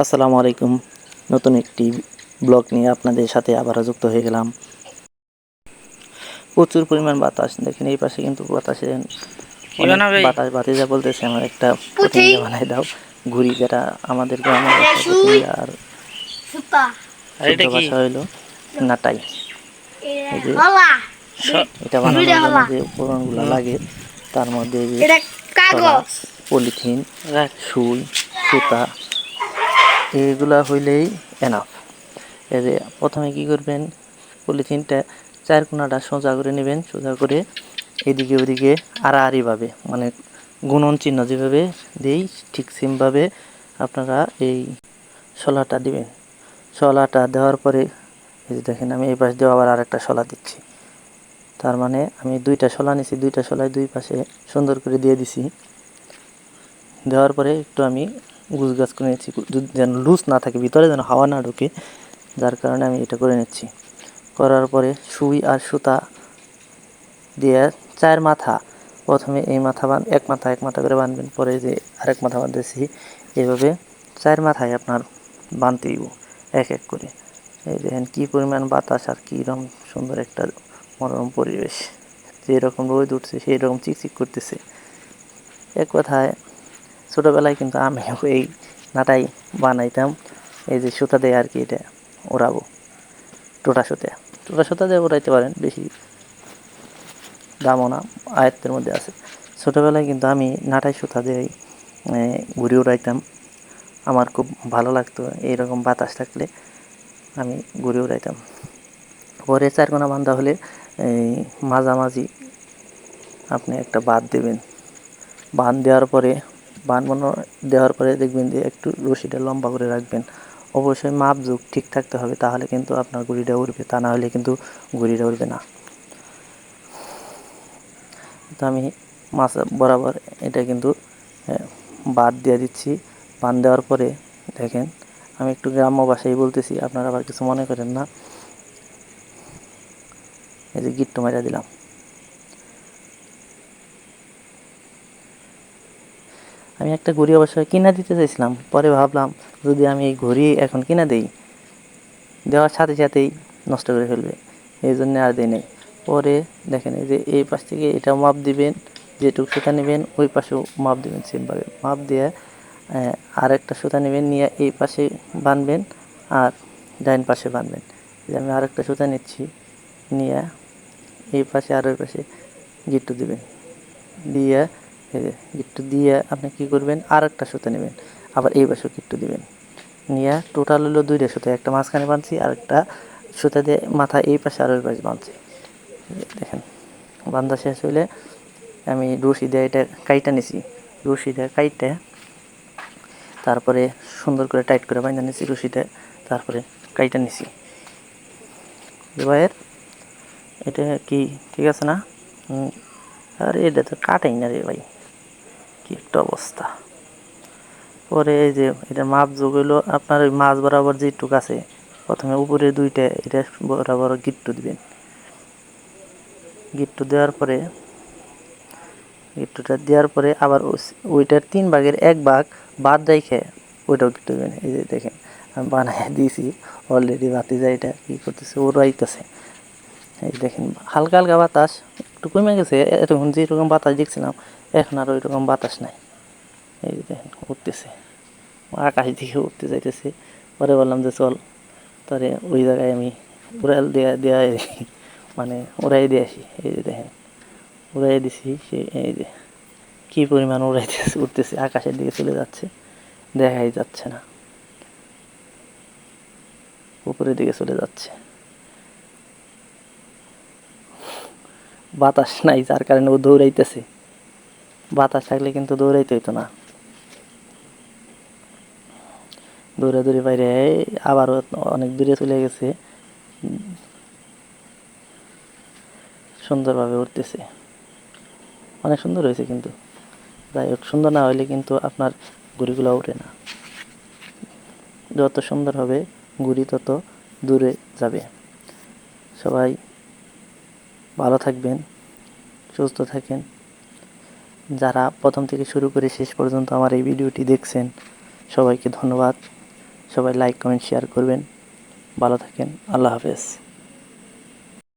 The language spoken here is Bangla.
আসসালামু আলাইকুম। নতুন একটি ব্লগ নিয়ে আপনাদের সাথে আবারও যুক্ত হয়ে গেলাম। প্রচুর পরিমাণ বাতাস। দেখেন এই পাশে কিন্তু বাতাসে? বাতাস বাতিজা বলতেছে আমার একটা। বানাই দাও। ঘুরি যেটা আমাদের গ্রামে আর এটা ভাষা হইল নাটাই। এটা বানানোর জন্য যে উপকরণগুলো লাগে তার মধ্যে পলিথিন। সুই সুতা এইগুলা হইলেই এনাফ এই যে প্রথমে কি করবেন, পলিথিনটা চার কোনাটা সোজা করে নেবেন, সোজা করে এদিকে ওদিকে আড়াআড়িভাবে মানে গুণন চিহ্ন যেভাবে দেই ঠিক সেমভাবে আপনারা এই শলাটা দিবেন। শলাটা দেওয়ার পরে এই যে দেখেন আমি এই পাশ দিয়ে আবার আরেকটা শলা দিচ্ছি। তার মানে আমি দুইটা শলা নিছি, দুইটা শলায় দুই পাশে সুন্দর করে দিয়ে দিছি। দেওয়ার পরে একটু আমি গুছ গাছ করে নিচ্ছি যেন লুজ না থাকে, ভিতরে যেন হাওয়া না ঢুকে, যার কারণে আমি এটা করে নিচ্ছি। করার পরে সুই আর সুতা দিয়ে চায়ের মাথা, প্রথমে এই মাথা বান এক মাথা এক মাথা করে বাঁধবেন পরে যে আরেক মাথা বাঁধতেছি এভাবে চায়ের মাথায় আপনার দিব এক এক করে। এই দেখেন কী পরিমাণ বাতাস আর কী রকম সুন্দর একটা মনোরম পরিবেশ। যেরকম রোদ উঠছে সেই রকম চিকচিক করতেছে। এক কথায় ছোটোবেলায় কিন্তু আমি এই নাটাই বানাইতাম। এই যে সুতা দিয়ে আর কি এটা ওড়াবো টোটা সুতে। টোটা সুতা দিয়ে ওড়াইতে পারেন বেশি দামও না আয়ত্তের মধ্যে আছে। ছোটোবেলায় কিন্তু আমি নাটাই সুতা দিয়েই এ, ঘুড়ি উড়াইতাম আমার খুব ভালো লাগতো এইরকম বাতাস থাকলে আমি ঘুড়ি উড়াইতাম পরে চারকোনা বান্ধা হলে এই মাঝামাঝি আপনি একটা বাদ দেবেন। বাঁধ দেওয়ার পরে বান বানো দেওয়ার পরে দেখবেন যে একটু রশিটা লম্বা করে রাখবেন। অবশ্যই মাপ যুগ ঠিক থাকতে হবে, তাহলে কিন্তু আপনার ঘুড়িটা উঠবে তা না হলে কিন্তু ঘুড়িটা উঠবে না। তো আমি মাছ বরাবর এটা কিন্তু বাদ দিয়ে দিচ্ছি। বান দেওয়ার পরে দেখেন, আমি একটু গ্রাম্য ভাষায় বলতেছি, আপনারা আবার কিছু মনে করেন না। এই যে গিট্টু মারা দিলাম। আমি একটা ঘড়ি অবশ্য কিনা দিতে চাইছিলাম। পরে ভাবলাম, যদি আমি এই ঘড়ি এখন কিনা দেই, দেওয়ার সাথে সাথেই নষ্ট করে ফেলবে। এই জন্য আর দিই নেই। পরে দেখেন যে এই পাশ থেকে এটা মাপ দিবেন, যেটুকু সুতা নেবেন, ওই পাশেও মাপ দিবেন সেমভাবে মাপ দিয়ে আরেকটা সুতা নেবেন, নিয়ে এই পাশে বানবেন আর ডাইন পাশে বানবেন। যে আমি আরেকটা সুতা নিচ্ছি, নিয়ে এই পাশে আর ওই পাশে গিট্টু দিবেন। দিয়ে গিট্টু দিয়ে আপনি কি করবেন? আর একটা সুতা নেবেন। আবার এই পাশেও গিট্টু দিবেন? নিয়ে টোটাল হলো দুইটা সুতা, একটা মাঝখানে বাঁধছি আর একটা সুতা দিয়ে মাথা এই পাশে আর ওই পাশে বাঁধছি। দেখেন বান্ধা শেষ হইলে আমি রশি দিয়ে এটা কাইটা নিছি। রশি দিয়ে কাইটে তারপরে সুন্দর করে টাইট করে বাইন্ধা নিছি রশিটা তারপরে কাইটা নিছি। এবার এটা কি, ঠিক আছে না? আরে এটা তো কাটাই না রে ভাই। কি একটা অবস্থা। পরে এই যে এটা মাপ যোগ হইল, আপনার ওই মাছ বরাবর যেটুক আছে, প্রথমে উপরে দুইটা, এটা বরাবর গিট্টু দিবেন। গিট্টু দেওয়ার পরে, গিট্টুটা দেওয়ার পরে আবার ওইটার তিন ভাগের এক ভাগ বাদ রেখে ওইটাও গিট্টু দেবেন। এই যে দেখেন, আমি বানাই দিয়েছি অলরেডি বাতি যায় এটা কী করতেছে, ও রাইতেছে। এই দেখেন, হালকা হালকা বাতাস। একটু কমে গেছে, এতক্ষণ যেরকম বাতাস দেখছিলাম, এখন আর ওই রকম বাতাস নাই। এই যে দেখেন, উঠতেছে। আকাশ দিকে উঠতে যাইতেছে। পরে বললাম যে, চল তারে ওই জায়গায় আমি উড়াল দেয়া দেয়া মানে উড়াই দিয়ে আসি। এই যে দেখেন, উড়াই দিছি সে, এই যে কী পরিমাণ উড়াইতেছে, উঠতেছে, আকাশের দিকে চলে যাচ্ছে, দেখাই যাচ্ছে না। উপরের দিকে চলে যাচ্ছে। বাতাস নাই, যার কারণে ও দৌড়াইতেছে। বাতাস থাকলে কিন্তু দৌড়াইতে হইতো না। দৌড়াদৌড়ি বাইরে আবারও অনেক দূরে চলে গেছে। সুন্দরভাবে উঠতেছে। অনেক সুন্দর হয়েছে কিন্তু। যাই হোক, সুন্দর না হলে কিন্তু আপনার ঘুড়িগুলো ওঠে না। যত সুন্দর হবে, ঘুড়ি তত দূরে যাবে। সবাই ভালো থাকবেন, সুস্থ থাকেন। যারা প্রথম থেকে শুরু করে শেষ পর্যন্ত আমার এই ভিডিওটি দেখছেন, সবাইকে ধন্যবাদ। সবাই লাইক কমেন্ট শেয়ার করবেন। ভালো থাকেন। আল্লাহ হাফেজ।